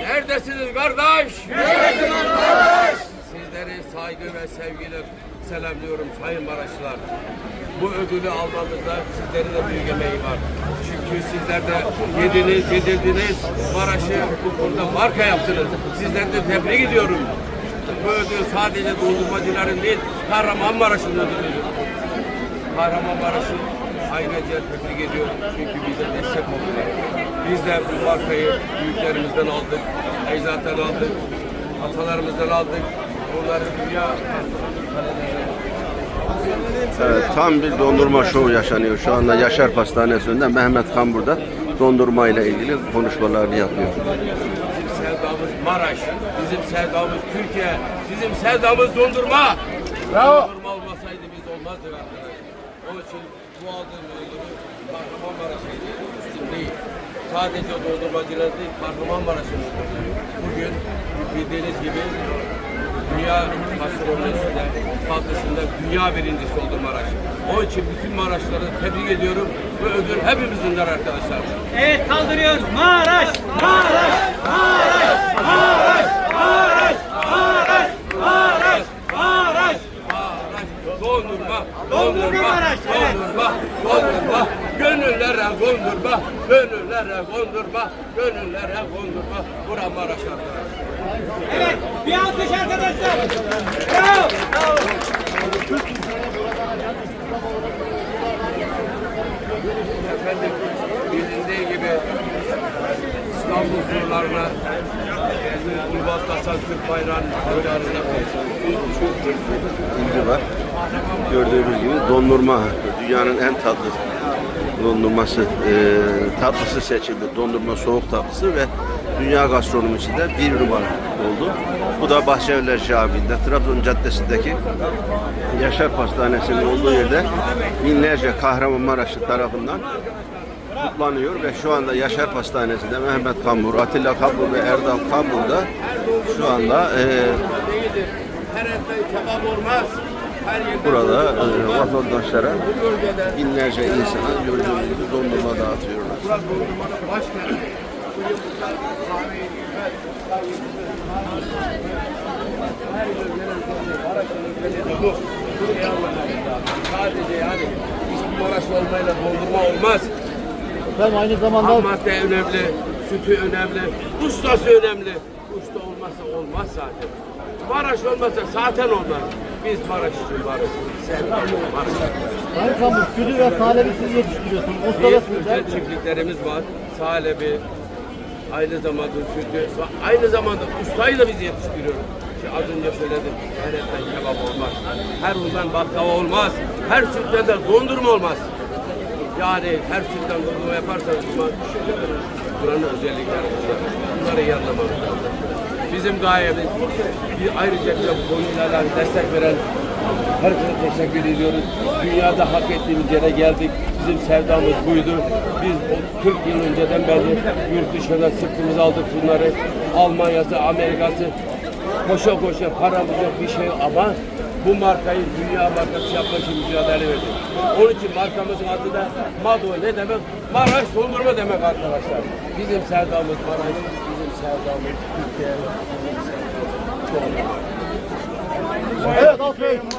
Neredesiniz kardeş? Sizleri saygı ve sevgiyle selamlıyorum Sayın Maraşlılar. Bu ödülü almamızda sizlerin de büyük emeği var. Çünkü sizler de yediniz, yedirdiniz. Maraş'ı bu konuda marka yaptınız. Sizleri de tebrik ediyorum. Bu ödül sadece dondurmacıların değil, Kahramanmaraş'ın ödülüdür. Kahramanmaraş'ı ayrıca tebrik ediyorum. Çünkü bize destek oldular. Biz de bu markayı büyüklerimizden aldık, ecdattan aldık, atalarımızdan aldık. Bunları dünya Evet, tam bir dondurma şovu yaşanıyor. Şu anda Yaşar Pastanesi'nde Mehmet Kan burada dondurma ile ilgili konuşmalarını yapıyor. Bizim sevdamız Maraş, bizim sevdamız Türkiye, bizim sevdamız dondurma. Dondurma olmasaydı biz olmazdık arkadaşlar. Onun için bu aldığım ödülü Kahramanmaraş'a için değil. Sadece dondurmacılar değil, Kahramanmaraş'ın. Bugün bildiğiniz gibi dünya gastronomisinde, tatlısında dünya birincisi oldu Maraş. Onun için bütün Maraşları tebrik ediyorum. Bu ödül hepimizindir arkadaşlar. Evet kaldırıyoruz. Maraş! Maraş! Maraş! Maraş! Maraş! Maraş! Maraş! Maraş! Maraş, dondurma, Dondurma dondurma, dondurma, gönüllere kondurma, gönüllere kondurma, gönüllere kondurma. Bura Maraş. Evet, bir alkış arkadaşlar. Bravo! Bravo! Efendim, bilindiği gibi İstanbul surlarına Ulubat Hasan Türk bayrağının bayrağında ilgi var. Gördüğünüz gibi dondurma dünyanın en tatlı dondurması e, tatlısı seçildi. Dondurma soğuk tatlısı ve dünya gastronomisinde bir numara oldu. Bu da Bahçelievler Camii'nde Trabzon Caddesi'ndeki Yaşar Pastanesi'nin olduğu yerde binlerce Kahramanmaraşlı tarafından kutlanıyor ve şu anda Yaşar Pastanesi'nde Mehmet Kambur, Atilla Kambur ve Erdal Kambur da şu anda e. Her olmaz. Burada e, vatandaşlara binlerce insana gördüğünüz gibi dondurma dağıtıyorlar. Sadece yani İsmi Maraş olmayla dondurma olmaz. Ben aynı zamanda... Ham madde önemli, sütü önemli, ustası önemli. Usta olmazsa olmaz zaten. Maraş olmazsa zaten olmaz. Biz Maraş için varız. Sen Maraş. Sayın Kambur sütü ve salebi siz yetiştiriyorsunuz. Sizler. özel çiftliklerimiz var. Salebi, aynı zamanda sütü, aynı zamanda ustayı da biz yetiştiriyoruz. İşte az önce söyledim, her etten kebap olmaz. Her undan baklava olmaz. Her sütten de dondurma olmaz. Yani her sütten dondurma yaparsanız bu buranın özellikleri bunlar. Bunları iyi anlamamız lazım. Bizim gayemiz, bir ayrıca bu konuyla destek veren herkese teşekkür ediyoruz. Dünyada hak ettiğimiz yere geldik. Bizim sevdamız buydu. Biz o 40 yıl önceden beri yurt dışına sırtımıza aldık bunları. Almanya'sı, Amerika'sı koşa koşa paramız yok bir şey ama bu markayı dünya markası yapmak için mücadele verdik. Onun için markamızın adı da Mado ne demek? Maraş dondurma demek arkadaşlar. Bizim sevdamız Maraş, bizim sevdamız Türkiye. Evet alkış.